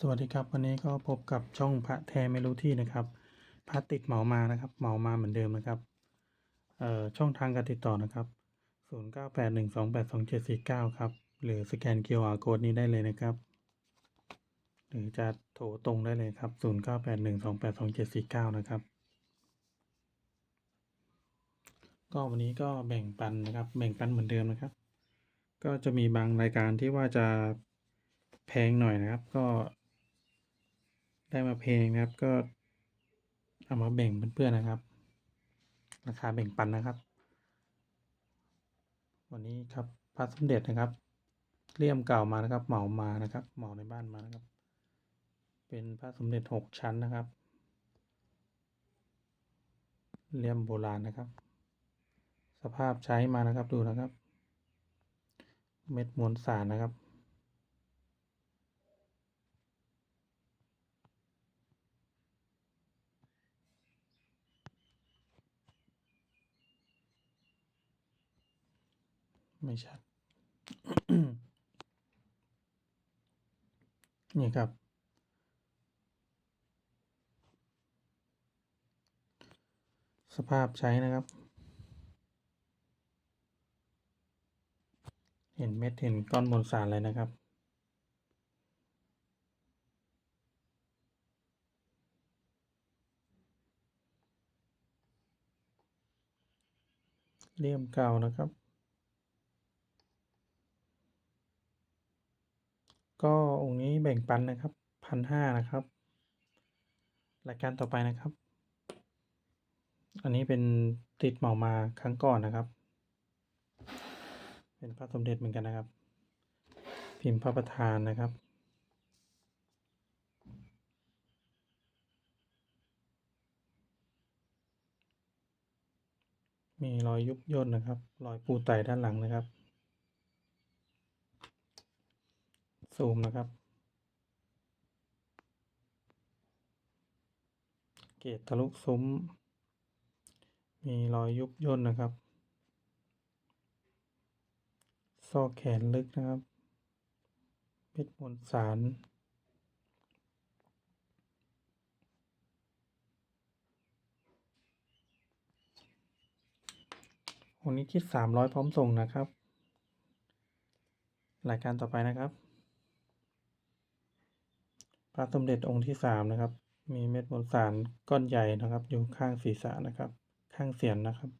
สวัสดีครับ วันนี้ก็พบกับช่องพระแทไม่รู้ที่นะครับพระติดเหมามานะครับ เหมามาเหมือนเดิมนะครับเอ่อช่องทางการติดต่อนะครับ 0981282749 ครับ หรือสแกน QR code นี้ได้เลยนะครับ หรือจะโทรตรงได้เลยครับ 0981282749 นะครับ ก็วันนี้ก็แบ่งปันนะครับ แบ่งปันเหมือนเดิมนะครับ ก็จะมีบางรายการที่ว่าจะแพงหน่อยนะครับ ก็ ได้มาเพลงนะครับ ก็เอามาแบ่งเพื่อนๆนะครับ ราคาแบ่งปันนะครับ วันนี้ครับพระสมเด็จนะครับเลี่ยมเก่ามานะครับ เหมามานะครับ เหมาในบ้านมานะครับ เป็นพระสมเด็จหกชั้นนะครับเลี่ยมโบราณนะครับ สภาพใช้มานะครับดูนะครับ เม็ดมวลสารนะครับ ไม่ชัด นี่ครับ สภาพใช้นะครับ เห็นเม็ดเห็นก้อนมวลสารเลยนะครับเลี่ยมเก่านะครับ ก็องค์นี้แบ่งปันนะครับพันห้านะครับ รายการต่อไปนะครับ อันนี้เป็นติดเหมามาครั้งก่อนนะครับ เป็นพระสมเด็จเหมือนกันนะครับ พิมพ์พระประธานนะครับมีรอยยุบย่นนะครับ รอยปูไตด้านหลังนะครับ ซูมนะครับ เกตทะลุซุ้ม มีรอยยุบย่นนะครับ ซอกแขนลึกนะครับเม็ดมวลสารวันนี้คิดสามร้อยพร้อมส่งนะครับ รายการต่อไปนะครับ พระสมเด็จองค์ที่สามนะครับ มีเม็ดมวลสารก้อนใหญ่นะครับ อยู่ข้างศีรษะนะครับ ข้างเสียนนะครับ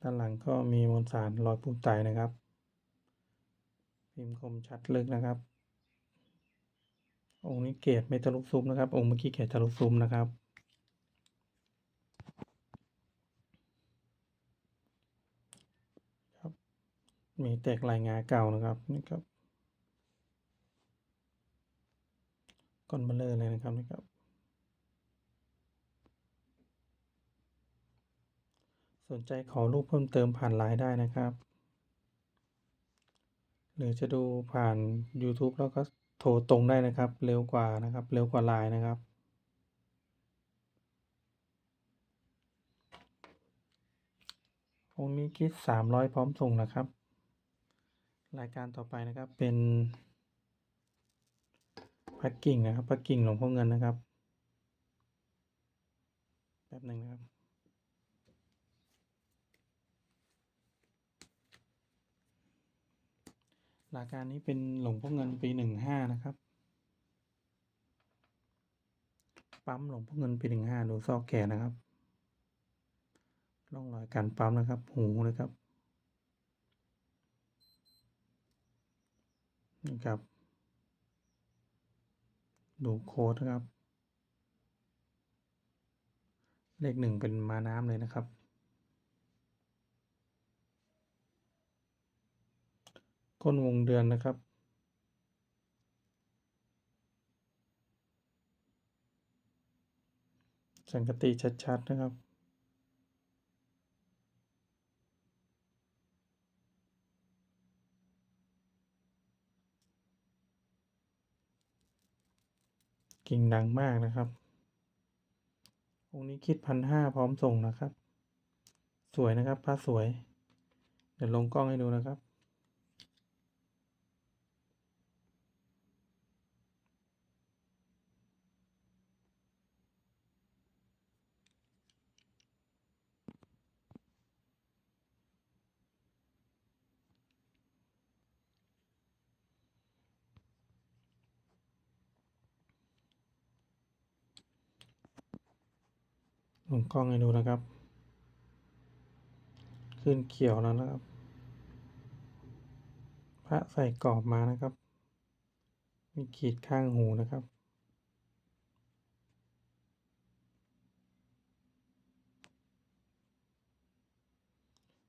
ด้านหลังก็มีมวลสารรอยปูไตนะครับ พิมพ์คมชัดลึกนะครับ องค์นี้เกรดไม่ทะลุซุ้มนะครับ องค์เมื่อกี้เกรดทะลุซุ้มนะครับครับมีแตกลายงาเก่านะครับนี่ครับ ก้อนเบลเลอร์เลยนะครับนี่ครับ สนใจขอรูปเพิ่มเติมผ่านไลน์ได้นะครับ หรือจะดูผ่าน YouTube แล้วก็โทรตรงได้นะครับ เร็วกว่านะครับ เร็วกว่าไลน์นะครับองค์นี้คิดสามร้อยพร้อมส่งนะครับ รายการต่อไปนะครับเป็น พักกิ่งนะครับพักกิ่งหลวงพ่อเงินนะครับแป๊บหนึ่งนะครับรายกการนี้เป็นหลวงพ่อเงินปีหนึ่งห้านะครับ ปั๊มหลวงพ่อเงินปีหนึ่งห้าดูซอกแขนนะครับร่องรอยการปั๊มนะครับ หูนะครับนี่ครับ ดูโค้ดนะครับ เลขหนึ่งเป็นมาน้ำเลยนะครับ ก้นวงเดือนนะครับสังกติชัด ๆ นะครับ กิ่งดังมากนะครับองค์นี้คิดพันห้าพร้อมส่งนะครับ สวยนะครับผ้าสวย เดี๋ยวลงกล้องให้ดูนะครับ ลงกล้องให้ดูนะครับ ขึ้นเขียวแล้วนะครับ พระใส่กรอบมานะครับ มีขีดข้างหูนะครับ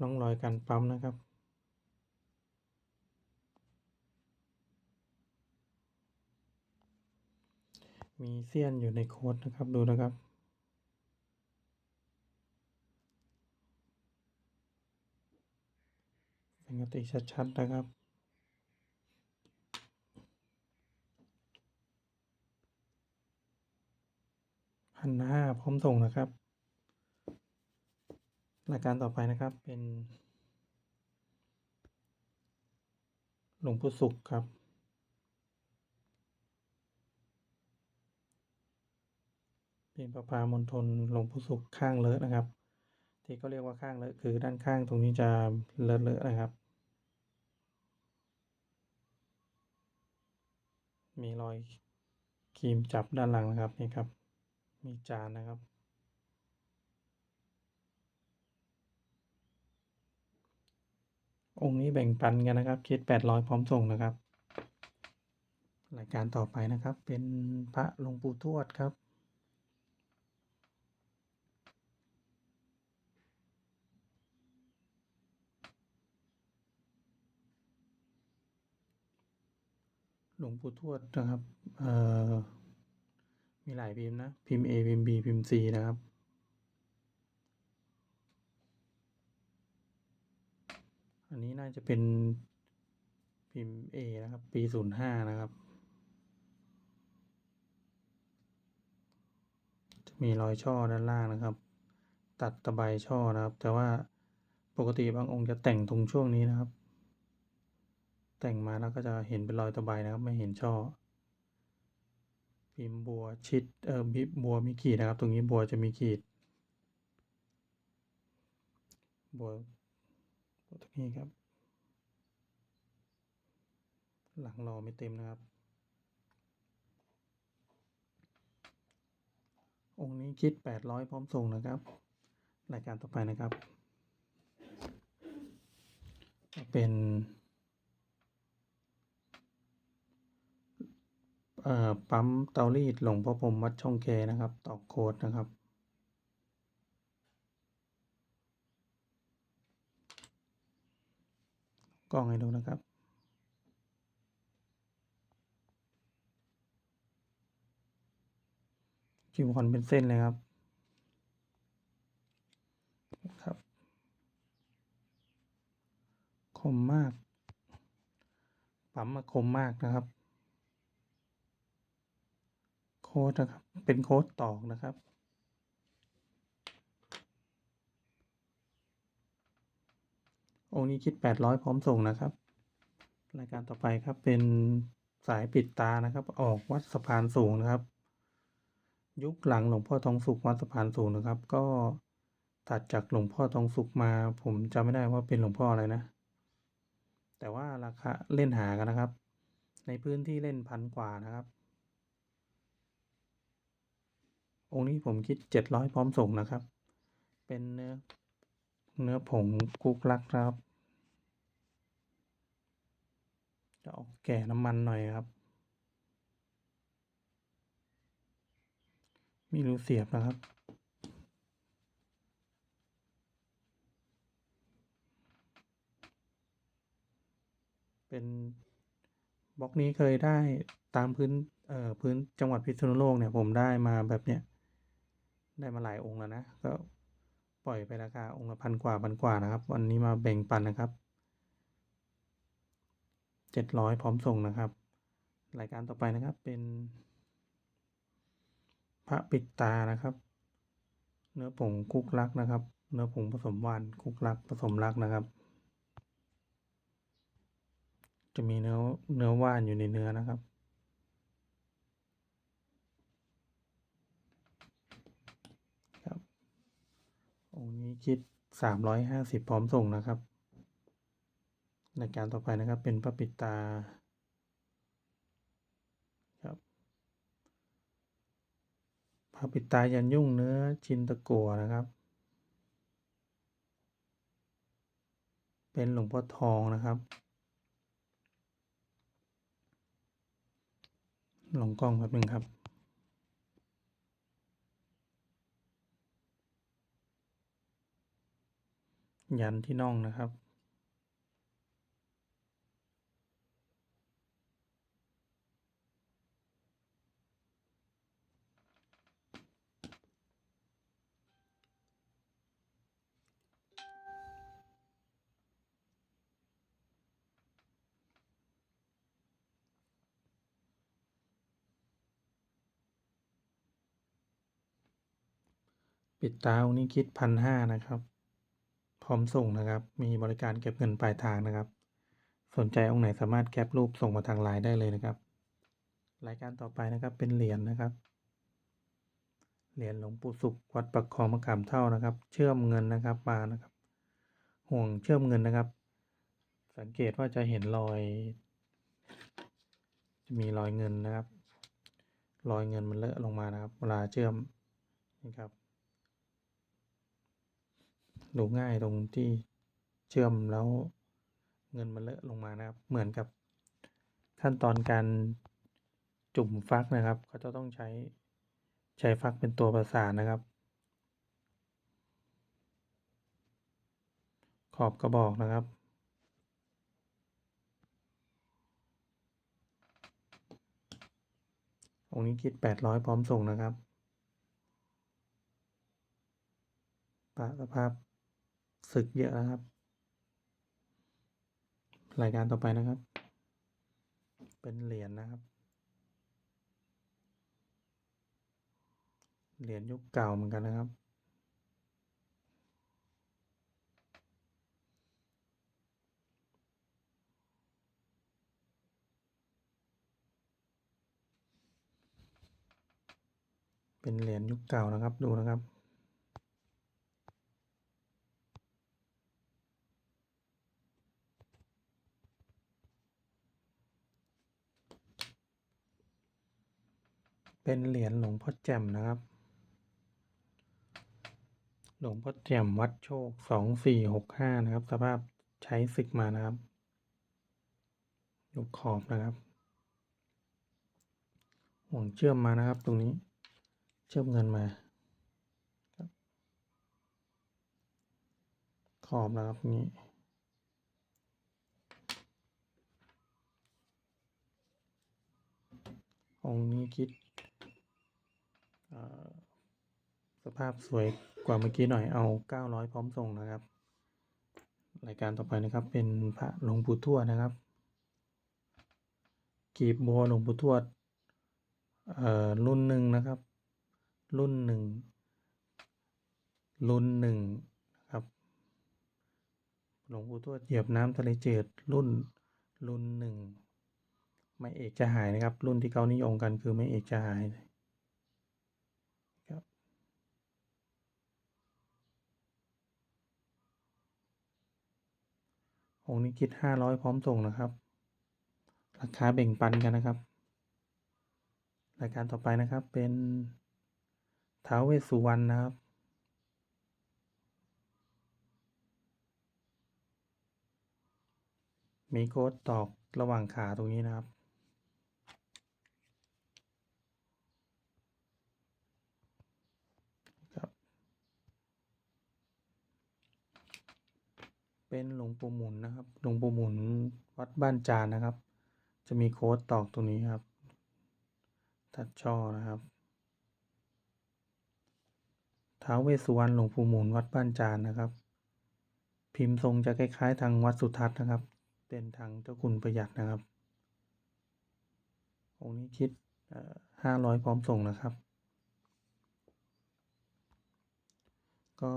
ร่องรอยการปั๊มนะครับมีเสี้ยนอยู่ในโค้ดนะครับดูนะครับ ปก ติชัดๆนะครับ พันห้าพร้อมส่งนะครับรายการต่อไปนะครับเป็นหลวงปู่สุขครับ เป็นประพามณฑลหลวงปู่สุขข้างเลอะนะครับ ที่เขาเรียกว่าข้างเลอะคือด้านข้างตรงนี้จะเลอะเลอะนะครับ มีรอยครีมจับด้านหลังนะครับนี่ครับ มีจานนะครับ องค์นี้แบ่งปันกันนะครับ คิดแปดร้อยพร้อมส่งนะครับ รายการต่อไปนะครับ เป็นพระหลวงปู่ทวดครับ หลวงปู่ทวดนะครับเอ่อมีหลายพิมพ์นะ พิมพ์ A พิมพ์ B พิมพ์ C นะครับอันนี้น่าจะเป็นพิมพ์ A นะครับ ปี05นะครับ จะมีรอยช่อด้านล่างนะครับ ตัดตะไบช่อนะครับ แต่ว่าปกติบางองค์จะแต่งตรงช่วงนี้นะครับ แต่งมาแล้วก็จะเห็นเป็นรอยตะไบนะครับ ไม่เห็นช่อพิมพ์บัวชิดเอ่อพิมบัวมีขีดนะครับ ตรงนี้บัวจะมีขีดบัวบัวตรงนี้ครับ หลังรอไม่เต็มนะครับ องค์นี้คิด 800 พร้อมส่งนะครับ รายการต่อไปนะครับ เป็น เอ่อ ปั๊มเตารีดหลวงพ่อพรมวัดช่องแคนะครับตอกโค้ดนะครับ กล้องให้ดูนะครับจีวรเป็นเส้นเลยครับครับ คมมาก ปั๊มมาคมมากนะครับ โค้ดนะครับ เป็นโค้ดตอกนะครับ องค์นี้คิด 800 พร้อมส่งนะครับ รายการต่อไปครับเป็นสายปิดตานะครับ ออกวัดสะพานสูงนะครับ ยุคหลังหลวงพ่อทองสุขวัดสะพานสูงนะครับ ก็ถัดจากหลวงพ่อทองสุขมา ผมจำไม่ได้ว่าเป็นหลวงพ่ออะไรนะ แต่ว่าราคาเล่นหากันนะครับ ในพื้นที่เล่นพันกว่านะครับ องค์นี้ผมคิด 700 พร้อมส่งนะครับ เป็นเนื้อเนื้อผงกุกลักครับ จะออกแก่น้ำมันหน่อยครับ มีรูเสียบนะครับ เป็นบล็อกนี้เคยได้ตามพื้นเอ่อพื้นจังหวัดพิษณุโลกเนี่ยผมได้มาแบบเนี้ย ได้มาหลายองค์แล้วนะ ก็ปล่อยไปราคาองค์ละพันกว่าพันกว่านะครับ วันนี้มาแบ่งปันนะครับ700พร้อมส่งนะครับ รายการต่อไปนะครับเป็นพระปิดตานะครับ เนื้อผงคุกลักนะครับ เนื้อผงผสมว่านคุกลักผสมลักนะครับ จะมีเนื้อเนื้อว่านอยู่ในเนื้อนะครับ องนี้คิด 350 พร้อมส่งนะครับรายการต่อไปนะครับเป็นพระปิตาครับพระปิตายันยุ่งเนื้อจินตะกัวนะครับ เป็นหลวงพ่อทองนะครับลงกล้องแป๊บนึงครับ ยันที่น่องนะครับ ปิดตาองนี้คิดพันห้านะครับ พร้อมส่งนะครับ มีบริการเก็บเงินปลายทางนะครับ สนใจองค์ไหนสามารถแคปรูปส่งมาทางไลน์ได้เลยนะครับ รายการต่อไปนะครับเป็นเหรียญนะครับ เหรียญหลวงปู่สุขวัดปักคลองมะขามเท่านะครับ เชื่อมเงินนะครับมานะครับ ห่วงเชื่อมเงินนะครับ สังเกตว่าจะเห็นรอย จะมีรอยเงินนะครับ รอยเงินมันเลอะลงมานะครับ เวลาเชื่อมนี่ครับ ดูง่ายตรงที่เชื่อมแล้วเงินมันเลอะลงมานะครับ เหมือนกับขั้นตอนการจุ่มฟักนะครับเขาจะต้องใช้ใช้ฟักเป็นตัวประสานนะครับ ขอบกระบอกนะครับ องค์นี้คิดแปดร้อยพร้อมส่งนะครับปะสภาพ ศึกเยอะนะครับ รายการต่อไปนะครับ เป็นเหรียญนะครับ เหรียญยุคเก่าเหมือนกันนะครับ เป็นเหรียญยุคเก่านะครับดูนะครับ เป็นเหรียญหลวงพ่อแจ่มนะครับ หลวงพ่อแจ่มวัดโชคสองสี่หกห้านะครับ สภาพใช้ศึกมานะครับยกขอบนะครับ ห่วงเชื่อมมานะครับ ตรงนี้เชื่อมเงินมาครับขอบนะครับนี้องค์นี้คิด สภาพสวยกว่าเมื่อกี้หน่อยเอา 900 พร้อมส่งนะครับ รายการต่อไปนะครับเป็นพระหลวงปู่ทวดนะครับ กีบบัวหลวงปู่ทวดอ่อรุ่นหนึ่งนะครับ รุ่นหนึ่งรุ่นหนึ่งนะครับ หลวงปู่ทวดเหยียบน้ำทะเลเจืดรุ่นรุ่นหนึ่งไม่เอกจะหายนะครับ รุ่นที่เขานิยมกันคือไม่เอกจะหายครับ องค์นี้คิดห้าร้อยพร้อมส่งนะครับ ราคาแบ่งปันกันนะครับ รายการต่อไปนะครับเป็นท้าวเวสสุวรรณนะครับมีโค้ดตอกระหว่างขาตรงนี้นะครับ เป็นหลวงปู่หมุนนะครับ หลวงปู่หมุนวัดบ้านจานนะครับ จะมีโค้ดตอกตรงนี้ครับทัดช่อนะครับท้าวเวสสุวรรณหลวงปู่หมุนวัดบ้านจานนะครับ พิมพ์ทรงจะคล้ายๆ ทางวัดสุทัศน์นะครับ เป็นทางเจ้าคุณประหยัดนะครับองค์นี้คิดห้าร้อยพร้อมส่งนะครับ ก็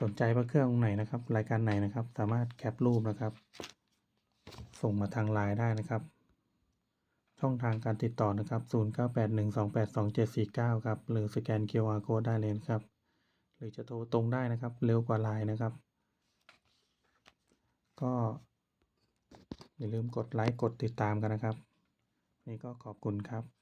สนใจพระเครื่ององไหนนะครับ รายการไหนนะครับ สามารถแคปรูปนะครับ ส่งมาทางไลน์ได้นะครับ ช่องทางการติดต่อนะครับ 0981282749 ครับหรือสแกน QR code ได้เลยครับ หรือจะโทรตรงได้นะครับ เร็วกว่าไลน์นะครับ ก็อย่าลืมกดไลค์กดติดตามกันนะครับ นี่ก็ขอบคุณครับ